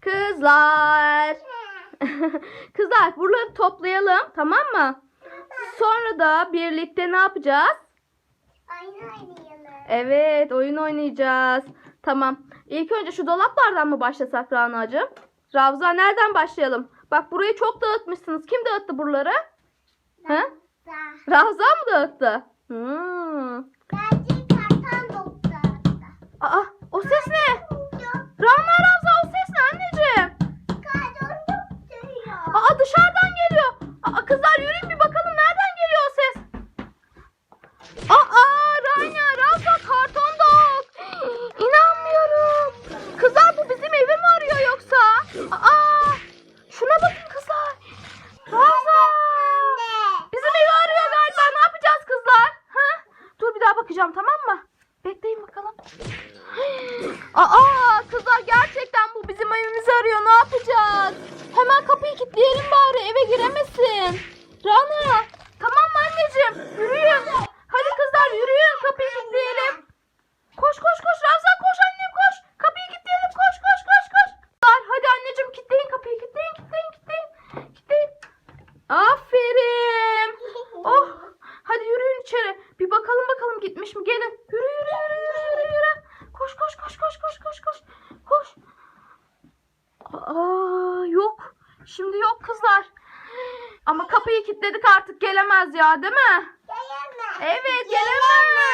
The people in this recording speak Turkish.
Kızlar. Kızlar buraları toplayalım tamam mı? Sonra da birlikte ne yapacağız? Oyun oynayalım. Evet oyun oynayacağız. Tamam. İlk önce şu dolaplardan mı başlasak Rana'cığım? Ravza nereden başlayalım? Bak burayı çok dağıtmışsınız. Kim dağıttı buraları? Da. Ravza mı dağıttı? Hmm. Dışarıdan geliyor. Aa kızlar yürüyün bir bakalım nereden geliyor o ses? Aa Rana Ravza karton dog. İnanmıyorum. Kızlar bu bizim evi mi arıyor yoksa? Aa şuna bakın kızlar. Ravza. Bizim evi arıyor galiba. Ne yapacağız kızlar? Ha? Dur bir daha bakacağım tamam mı? Bekleyin bakalım. Aa kızlar gerçekten bu bizim evimizi arıyor. Ne yapacağız? Hemen kapıyı kilitleyelim bari eve giremesin. Rana tamam anneciğim? Yürüyün. Hadi kızlar yürüyün kapıyı kilitleyelim. Koş koş koş Ravza koş annem koş. Kapıyı kilitleyelim koş koş koş koş. Kızlar, Hadi anneciğim kilitleyin kapıyı kilitleyin kilitleyin kilitleyin. Kilitleyin. Aferin. Oh. Hadi yürüyün içeri. Bir bakalım bakalım gitmiş mi? Gelin. Yürü yürü yürü yürü yürü yürü. Koş koş koş koş koş koş koş. Koş. Aa. Şimdi yok kızlar. Ama kapıyı kilitledik artık gelemez ya değil mi? Gelemez. Evet gelemez. Gelemez.